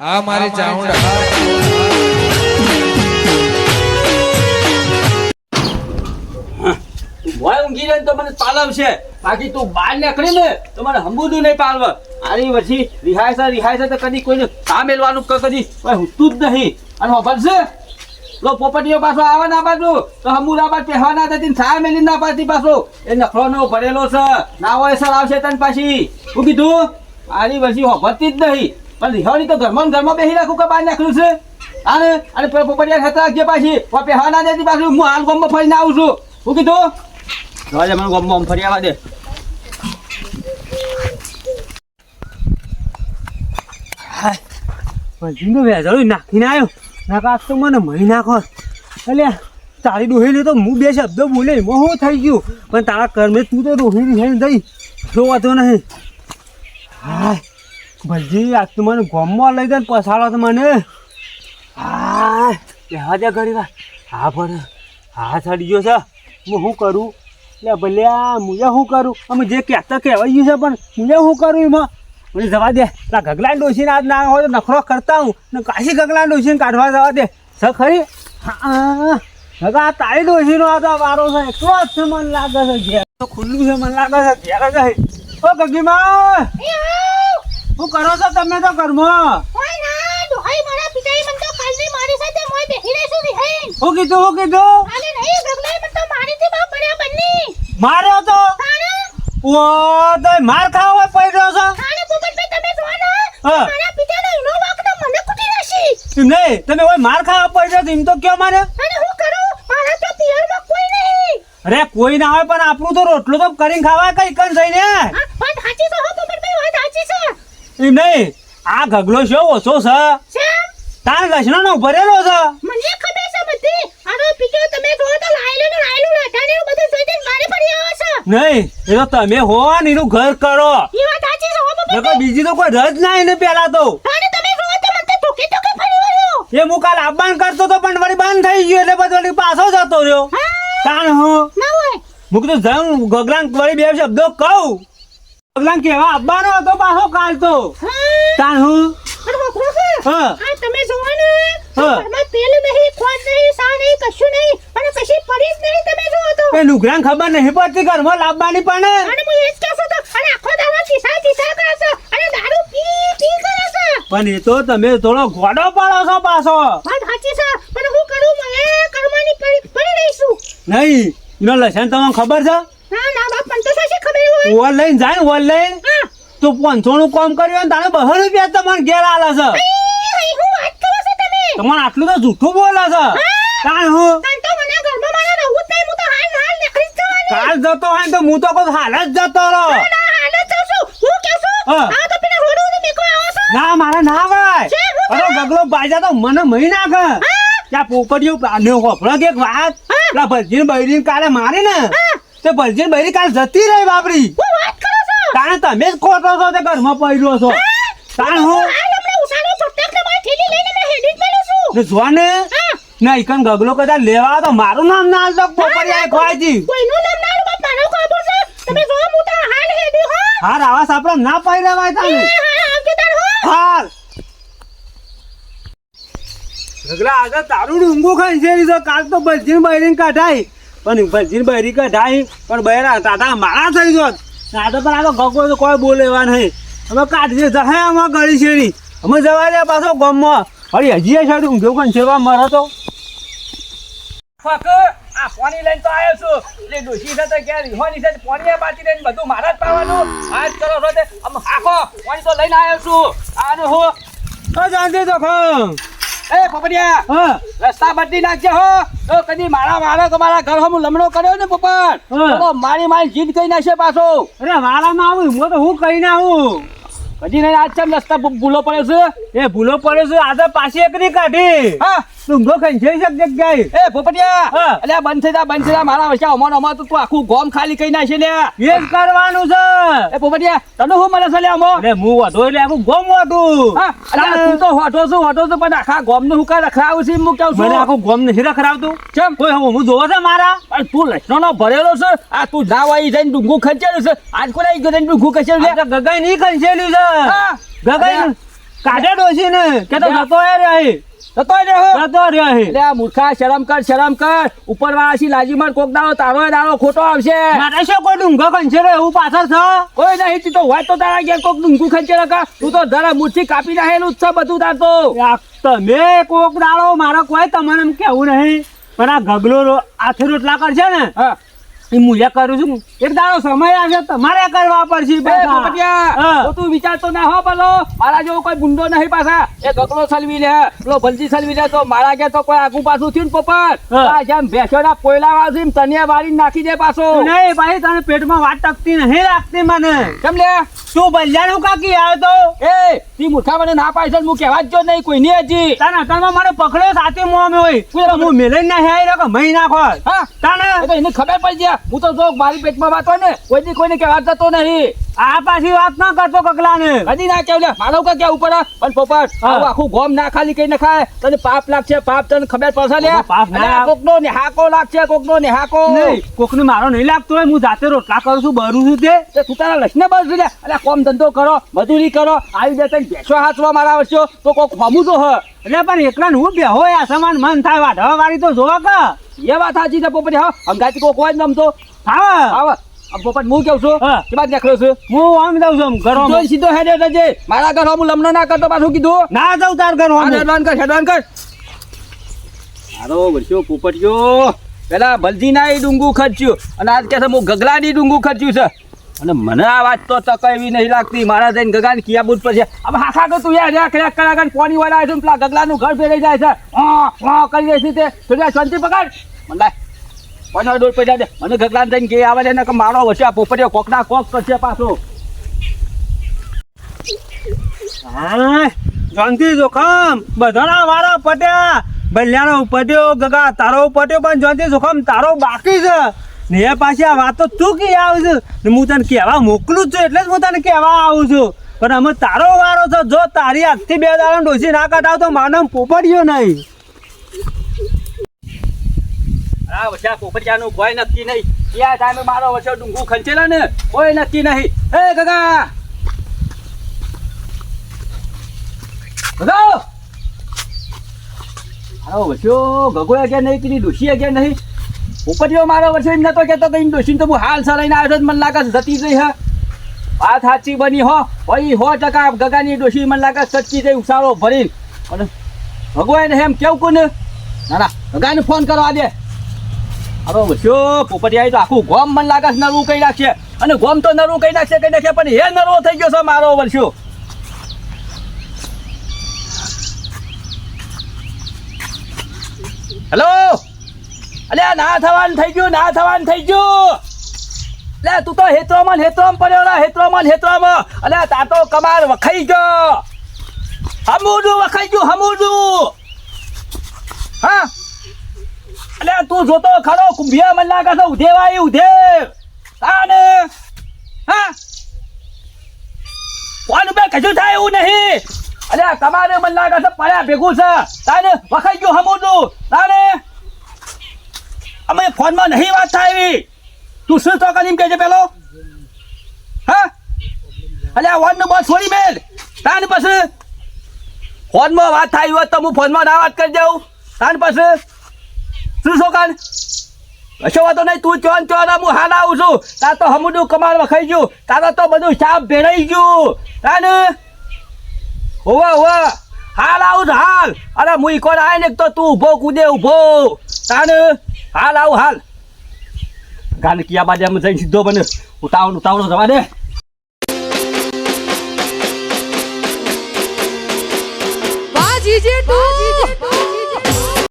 આ મારી ચાઉંડા મોય ઊંઘી જાય ને તો મને પાલવશે બાકી તું બહાર નીકળી ને તો મને હંબુદું નહીં પાલવ આની પછી રિહાય રિહાય તો કદી કોઈને સા મેલવાનું ક- કદી. હુતું જ નહીં. અને ખબર છે લો પોપટીઓ પાછો આવે ના પાછું તો હંબુદા બાદ પહેવાના થતી સા મેલી ના પાછી પાછો. એ નખરો નો ભરેલો છે. ના હોય સર આવશે તને પાછી. શું કીધું? આની પછી હોભતી જ નહીં. પણ રિહાણી તો ઘરમાં ઘરમાં બેસી રાખું કે બહાર નાખ્યું છે? અને અને પોપટિયા ખાતા ગયા પાછી. પહેવાના દેતી પાછું હું હાલ ગોમમાં ફરીને આવું છું. શું કીધું? હવે મને ગોમમાં ફરી આવવા દે. ભજીનો જરૂર નાખીને આવ્યો નાકા તો મને મહી નાખો. એટલે તારી ડોહીને તો હું બે શબ્દો બોલે, એમાં શું થઈ ગયું? પણ તારા કર્મે તું તો રોહિણી થઈ દઈ. જો વાંધો નહીં. હાય. ભજી આજ તો મને ગોમમાં લઈ જાય પસાડો તો મને. હા કહેવા દે વાર. હા, પણ હા ચડી ગયો છે. હું શું કરું? એટલે ભલ્યા મુજે શું કરું? અમે જે કહેતા કહેવાય ગયું છે, પણ મુજે શું કરું એમાં? મને જવા દે. આ ગગલા ડોસીને આજ ના હોય તો નખરો કરતા હું. ને કાશી ગગલા ડોસીને કાઢવા જવા દે. સ ખરી? હા. ગગા તારી ડોસીનો આ તો વારો છે. એટલો જ છે, મને લાગે છે. ઘેર તો ખુલ્લું છે, મને લાગે છે, ઘેર જ ઓ ગગીમાં! શું કરો છો તમે તો કર્મો ઓય ના દોહાઈ મારા પિતાએ મને તો કાલની મારી સાથે મોય બેહી રહેશું રિહાઈન શું કીધું હું કીધું? આલે નહીં ગગલાઈ મને તો મારી થી બાપ પડ્યા બંની. માર્યો તો? ઓ તો માર ખાવ હોય પડ્યો છો? તમે જો ને મારા પિતાનો ઈનો વાક તો મને કુટી નાખી. નહીં તમે હોય માર ખાવા પડ્યો તો એમ તો કયો મારે અને હું કરું? મારા તો પિયરમાં કોઈ નહીં. અરે કોઈ ના હોય પણ આપણું તો રોટલો તો કરીને ખાવા કઈ કન થઈને આ વાત સાચી તો હો પોપટભાઈ વાત સાચી એમ નહીં. આ ઘગલો શો ઓછો છે. તાર લસણો નો ભરેલો છે. મને ખબર છે બધી. આનો પિતો તમે જો તો લાયલો ને લાયલો લાટાને બધું જોઈને મારે પડી આવો છે. નહીં એ તો તમે હો ને એનું ઘર કરો. એ વાત સાચી છે હો પોપટભાઈ બીજી તો કોઈ રજ ના એને પેલા તો. અને તમે જો તો મને તો કે તો કે ફરી વળ્યો. એ હું કાલ આબાન કરતો તો પણ વળી બંધ થઈ ગયો એટલે પછી વળી પાછો જતો રહ્યો. તાણ હું. ના હોય. હું કીધું જાઉં ગગલાન વળી બે શબ્દો કહું. ગગલાન કેવા આવવાનો હતો પાછો કાલ તો તાન હું? પણ વખરો છે. હા. તમે જોવો ને ઘરમાં તેલ નહીં ખોટ નહીં સા નહીં કશું નહીં અને કશી પડી જ નહીં તમે જોવો તો. એ ખબર નહીં પડતી ઘરમાં લાવવાની પણ. અને હું એ જ કહેતો તો અને આખો દાડો ચીસા ચીસા કરે છે અને દારૂ પી પી કરે છે. પણ એ તો તમે થોડો ઘોડો પાડો છો પાછો. વાત સાચી છે પણ હું કરું મને કર્મની પડી પડી રહીશું. નહીં એનો લસણ તમને ખબર છે? સાચી ખબર ઓર લઈને જાય ને ઓર લઈને? તો પાંચસો નું કામ કર્યું ને તારે બસો રૂપિયા તમારે ઘેર આલે છે. ઈ, ઈ, હું વાત કરો છો તમે? તમને આટલું તો જૂઠું બોલે છે. કાલ હું? કાલ જતો હોય ને તો હું તો કોઈ હાલ જ જતો રહો. ના મારે ના ભાઈ અરે ગગલો બાજા તો મને મહી નાખે. ત્યાં પોપડીઓ ને હોફળો કે વાત. પેલા ભલજીને બૈરીને કાલે મારી ને. તે ભરજીન બૈરી કાલ જતી રહી બાપરી. કારણ તમે જ ખોટો છો તે ઘરમાં પડ્યો છો. કારણ હું ફટક ને મારી થેલી લઈને મેં હેડી જ મેલું છું. ને જો ને હા. ના ઈકન ગગલો લેવા તો મારું નામ ના આવતો પોપડિયા ખવાયજી કોઈનું નામ ના રૂપ મારો ખબર છે? તમે જો હું તો હાલ હેડી હો. હાર આવા આપણો ના પાઈ લેવાય તાને હાલ. ગગલા આજે તારું ઊંઘું ખાઈ છે કાલ તો ભલજીને બૈરીને કાઢાઈ પણ ભજીનભાઈ બૈરી ઢાઈ પણ બહેરા તાતા મારા થઈ ગયો આ તો પણ આ તો ગગો તો કોઈ બોલે એવા નહીં. અમે કાઢીએ જહાય આમાં ગળી છે અમે જવા દે પાછો ગમમાં. અરે હજી સાઈડ ઊંઘ્યો કોણ? છે વા મારા તો. આ પાણી લઈને તો આવ્યો છું. એટલે ડોશી સાથે ક્યાં રીહોની સાથે પાણી બાકી લઈને બધું મારા જ પાવાનું. આજ કરો છો તે આમ હાખો પાણી તો લઈને આવ્યો છું. આનું હું. જાણજે તો ખમ. એ પોપડિયા હા. રસ્તા બદલી નાખજે હો. તો કદી મારા તો મારા ઘર હમ લમણો કર્યો ને પોપટ? હા. તો મારી મારી જીદ કઈ નાખશે પાછો. અરે વાળામાં આવું હું તો હું કહીને આવું કદી નહીં આજ ચમ રસ્તા ભૂલો પડે છે? એ ભૂલો પડે છે આજે પાછી એકરી કાઢી. હા. ઊંઘો ખાઈ છે જગ્યાએ. એ પોપટિયા હા. અલ્યા બંધ થઈ જા બંધ થઈ જા મારા વચ્ચે અમાર અમાર તો તું આખું ગોમ ખાલી કઈ નાખશે લે એ જ કરવાનું છે. એ પોપટિયા તને શું મળે છે લે અમો અરે હું વાઢો એટલે આખું ગમ હતું હા અલ્યા તું તો વાઢો છું વાઢો છું પણ આખા ગોમનું હુકા રખડાવું છે એમ હું કહું મને છું આખું ગમ નથી ખરાવતું કેમ કોઈ હું હું જોવો છે મારા? પણ તું લસણો નો ભરેલો છે આ તું જાવ વાઈ જઈને ડુંગું ખંચેલું છે. આજ કોઈ આવી ગયો ડુંગું ખંચેલું છે? ગગાઈ નહીં ખંચેલું છે. હા. અલ્યા, કાઢે ડોસી ને કે તો. જતો રહે જતો રહ્યો જતો રહે હે લે મૂર્ખા શરમ કર શરમ કર. ઉપર વાળા લાજી માર કોક દાડો તારો દાડો ખોટો આવશે. મારે શું કોઈ ડુંગો કંચેરો એવું પાછળ છે? કોઈ નહીં તું હોય તો તારા ઘેર કોક ડુંગું ખંચે રકા તું તો ધરા મૂર્છી કાપી નાખેલું જ છે બધું તાર તો. તમે કોક દાડો મારો કોઈ તમને એમ કેવું નહીં. પણ આ ગગલો હાથે રોટલા કરશે ને? હા. એ મુજે કરું છું? એક દાડો સમય આવશે તમારે કરવા પડશે. તો વિચારતો ના હો પેલો મારા જેવો કોઈ ગુંડો નહીં પાછા. એ ગકડો સલવી લે. પેલો ભલજી સલવી લે તો મારા કે તો કોઈ આગુ પાછું થયું ને પોપટ. જેમ ભેંસોના પોયલા વાળું તનિયા વાળી નાખી દે પાછો. નહીં ભાઈ તને પેટમાં વાત ટકતી નહીં લાગતી મને. કેમ લે? તું બલ્યાનું કાકી આવ્યો તો? એ તી મુઠા મને ના પાડે હું કહેવા જ નહીં નહીં કોઈની હજી. તને અતરમાં મારે પકડ્યો સાથે મોમે હોય. હું મેલે ના હે કે મહી નાખો? હા. તાને? તો એને ખબર પડી જાય હું તો જોક મારી પેટમાં વાત હોય ને કોઈ દી કોઈને કહેવા જતો નહીં. આ પાછી વાત ના કરતો કકલા ને કદી ના કેવું મારો કા કેવું પડે? પણ પોપટ આખું ગોમ ના ખાલી કઈ ના ખાય તને પાપ લાગશે પાપ તને ખબર પડશે લે. પાપ ના અને આ લાગ- લાગશે નેહાકો નો નેહાકો. નહીં કોકને મારો નહીં લાગતો હોય હું જાતે રોટલા કરું છું બરું છું તે. તે તારા લક્ષને બસ લે. અલ્યા કોમ ધંધો કરો મજૂરી કરો આવી તને બેસો હાથવા મારા વર્ષો તો કોક ફમું તો હ. એટલે પણ એકલા હું બેહો આ સમાન મન થાય વાઢવા વાળી તો જોવા કે એ વાત સાચી છે પોપટ હા. અંગાતી કોક હોય ને તો. હા. હા. પોપટ હું કેવું છું? હા. કે બાદ નીકળ્યો છું. હું આમ દઉં છું ઘરો જોઈ સીધો હેડે જજે મારા ઘર હું લમણો ના કરતો પાછું કીધું. ના જાઉં તાર ઘર આ હેડવાન કર હેડવાન કર. મારો વર્ષો પોપટિયો પેલા ભલજી ના ડુંગું ખર્ચ્યું. અને આજ કે છે હું ગગલાની ડુંગું ખર્ચ્યું છે. અને મને આ વાત તો તક એવી નહીં લાગતી. મારા જઈને ગગાને કિયાબૂટ પર છે. હવે હાખા કે તું યાર યાર, ક્રેક કરા કર પાણી વાળા આવ્યું પેલા ગગલાનું ઘર ફેરાઈ જાય છે. હા હા, કરી દે તે થોડી શાંતિ પકડ. મને લાય, પાણી ડોર પડી દે. મને ગગલાન જઈને કે આવે ને કે મારો વચ્ચે આ પોપટિયો કોકના કોક કરશે પાછો. હા જોનથી જોખમ. બધાના વાળા પટ્યા. બલ્યાનો પટ્યો ગગા તારો પટ્યો પણ જોખમ તારો બાકી છે. ને એ પાછી આ વાતો તું કે આવું છું? ને હું તને કહેવા મોકલું છું એટલે જ હું તને કહેવા આવું છું. પણ અમે તારો વારો છો, જો તારી હાથથી બે દાડા ડોસી ના કટાવ તો માનો પોપડ્યો નહીં. આ વચ્ચે પોપટિયાનું કોઈ નક્કી નહીં. ક્યાં ટાઈમે મારો વચ્ચે ડુંગું ખંચેલા ને? કોઈ નક્કી નહીં. હે, ગગા! ગગા! મારો વચ્ચો ગગોએ કે નહીં, કીધી ડોશીએ કે નહીં? પોપટીઓ મારો વચ્ચે એમ નતો કેતો કે એમ તો હું હાલ સરાઈને આવ્યો છું, મને લાગે જતી જઈ હે. વાત સાચી બની, હો. ભાઈ સો ટકા ગગાની ડોશી મને લાગે સચ્ચી જઈ ઉસારો ભરી અને ભગવાન એમ કેવું કોને? ના ના, ગગાને ફોન કરવા દે. હવે વસ્યો પોપટિયા તો આખું ગોમ મન લાગે નરવું કહી નાખશે. અને ગોમ તો નરવું કહી નાખશે કહી નાખશે પણ હે નરવો થઈ ગયો છે મારો વર્ષો હેલો અલે આ ના થવાનું થઈ ગયું, ના થવાનું થઈ ગયું. લે તું તો હેતરોમાં હેતરોમાં પડ્યો ને હેતરોમાં હેતરોમાં અલે તા તો કમાર વખાઈ ગયો. હમુડું વખાઈ ગયું હમુડું હા? અલે, તું જોતો ખરો, કુંભિયા મન લાગે ઉધેવાય ઉધેવ. તાને? હા? કોણ બે કશું થાય એવું નહીં? અલે, તમારે મન લાગે છે, પડ્યા ભેગું છે. તાને વખાઈ ગયું હમુડું તાને? અમે ફોનમાં નહીં વાત થાય તું શું તો કરીને કહેજે પેલો? હા? અલે, આ વોર્ડનું બસ છોડી મેલ. તાન પછી? ફોનમાં વાત થાય હોત તો હું ફોનમાં ના વાત કરી દઉં. તાન પછી? શું શોકાન કશો વાતો નહીં, તું ચોન ચોન હું હાલ આવું છું. તાર તો હમુડું કમાલ વખાઈ ગયું. તારો તો બધું સાપ ભેળાઈ ગયું. તાને? હોવા હોવા. હાલ આવું હાલ. અરે હું ઈકોન આય ને તો તું ઊભો કૂદે, ઊભો. તાને? હાલ આવું હાલ. ગાને કિયા બાજુ અમે જઈને સીધો બને ઉતાવળ ઉતાવળો જવા દે.